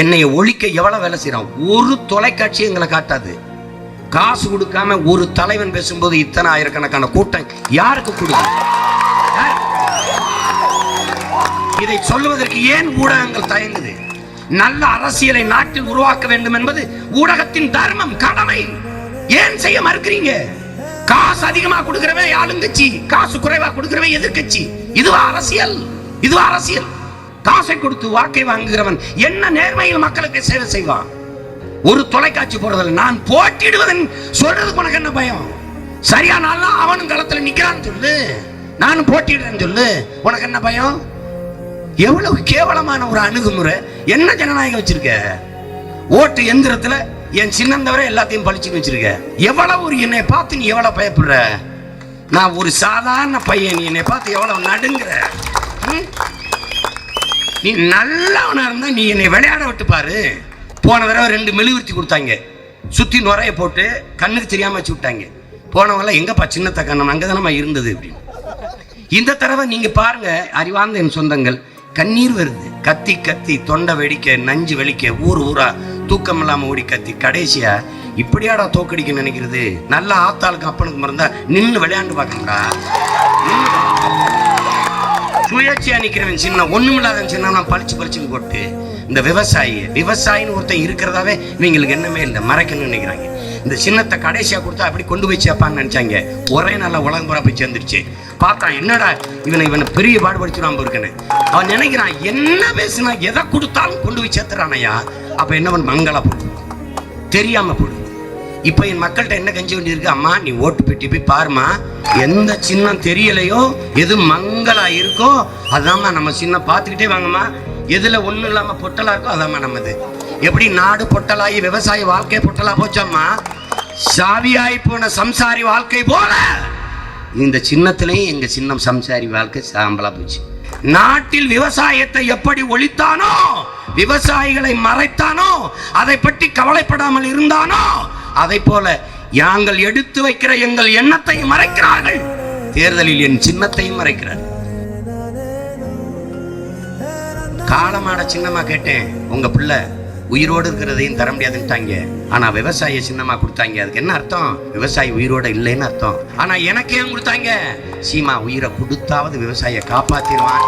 என்னை ஒழிக்க எவ்வளவு வேலை செய்யறான் ஒரு தொலைக்காட்சி எங்களை காட்டாது. காசு கொடுக்காம ஒரு தலைவன் பேசும்போது இத்தனை ஆயிரக்கணக்கான கூட்டம் யாருக்கு கொடுக்கும் இதை சொல்லுவதற்கு ஏன் ஊடகங்கள் தயங்குது? நல்ல அரசியலை நாட்டில் உருவாக்க வேண்டும் என்பது ஊடகத்தின் தர்மம் கடமை. ஏன் செய்ய மறுக்கிறீங்க? காசு அதிகமா கொடுக்கிறவன் ஆளுங்கட்சி காசு குறைவா கொடுக்கிறவன் எதிர்கட்சி இதுவா அரசியல்? இதுவா அரசியல்? காசை கொடுத்து வாக்கை வாங்குகிறவன் என்ன நேர்மையில் மக்களுக்கு சேவை செய்வான்? ஒரு தொலைக்காட்சி போடுறதில்ல நான் போட்டிடுவதன் சொல்றதுக்கு உனக்கு என்ன பயம்? சரியான அவனும் களத்துல நிக்கிறான்னு சொல்லு. நானும் போட்டிடுறேன்னு சொல்லு. உனக்கு என்ன பயம்? எவ்வளவு கேவலமான ஒரு அணுகுமுறை. என்ன ஜனநாயகம் வச்சிருக்க? ஓட்டு எந்திரத்துல என் சின்னந்தவரை எல்லாத்தையும் பழிச்சுன்னு வச்சிருக்க. எவ்வளவு ஒரு என்னை பார்த்து நீ எவ்வளவு பயப்படுற? நான் ஒரு சாதாரண பையன் நீ என்னை பார்த்து எவ்வளவு நடுங்கிற? நீ நல்லவனாக இருந்தால் நீ என்னை விளையாட விட்டு பாரு. போன தடவை ரெண்டு மெழுகுவர்த்தி கொடுத்தாங்க. சுற்றி நுரைய போட்டு கண்ணுக்கு தெரியாமல் வச்சு விட்டாங்க. போனவங்களாம் எங்கப்பா சின்னத்த கண்ணம் அங்கதானமா இருந்தது அப்படின்னு. இந்த தடவை நீங்கள் பாருங்க அறிவார்ந்த என் சொந்தங்கள் கண்ணீர் வருது. கத்தி கத்தி தொண்டை வெடிக்க நஞ்சு வெடிக்க ஊர் ஊரா தூக்கம் இல்லாமல் ஓடி கத்தி. கடைசியா இப்படியாடா தோக்கடிக்க நினைக்கிறது? நல்ல ஆத்தாளுக்கு அப்பனுக்கு மறந்தா நின்று விளையாண்டு பார்க்கணும்டா. சுயேட்சையா நிக்கிறவன் சின்ன ஒண்ணுமில்லாதவன் சின்ன பளிச்சு பளிச்சுன்னு போட்டு இந்த விவசாயி விவசாயின்னு ஒருத்தன் இருக்கிறதாவே இவங்களுக்கு என்னமே இல்லை மறைக்கணும்னு நினைக்கிறாங்க. இந்த சின்னத்தை கடைசியா கொடுத்தா அப்படி கொண்டு போய் சேர்ப்பான்னு நினைச்சாங்க. ஒரே நல்லா உலகம் பூரா போய் சேர்ந்துருச்சு. பார்த்தா என்னடா இவனை இவனை பெரிய பாடுபடுத்திடாம இருக்கேன்னு அவன் நினைக்கிறான் என்ன பேசுனா எதை கொடுத்தாலும் கொண்டு போய் சேர்த்துறானையா? அப்ப என்ன பண்ண மங்களா போடு. தெரியாம போடு. இப்போ என் மக்கள்கிட்ட என்ன கஞ்சி வேண்டி இருக்கு அம்மா நீ ஓட்டு பெட்டி போய் பாருமா எந்த சின்னம் தெரியலையோ எது மங்களா இருக்கோ அதாம்மா நம்ம சின்னம் பார்த்துக்கிட்டே வாங்கம்மா. எதுல ஒன்றும் இல்லாம பொட்டலா இருக்கோ அதாம்மா நம்மது எப்படி நாடு பொட்டலாகி விவசாய வாழ்க்கை பொட்டலா போச்சாம்மா? சாவியாய் போன சம்சாரி வாழ்க்கை போல. இந்த சின்னத்திலையும் எங்க சின்னம் சம்சாரி வாழ்க்கை சாம்பலா போச்சு. நாட்டில் விவசாயத்தை எப்படி ஒழித்தானோ விவசாயிகளை மறைத்தானோ அதை பற்றி கவலைப்படாமல் இருந்தானோ அதை போல யாங்கள் எடுத்து வைக்கிற எங்கள் எண்ணத்தை மறைக்கிறார்கள். தேர்தலில் என் சின்னத்தையும் மறைக்கிறார்கள் காலமாட சின்னமா கேட்டேன். உங்க பிள்ளை உயிரோடு இருக்கிறதையும் தர முடியாதுன்ட்டாங்க. ஆனா விவசாய சின்னமா கொடுத்தாங்க. அதுக்கு என்ன அர்த்தம்? விவசாயி உயிரோட இல்லைன்னு அர்த்தம். ஆனா எனக்கு ஏன் கொடுத்தாங்க. சீமா உயிரை கொடுத்தாவது விவசாயியை காப்பாத்திடுவான்.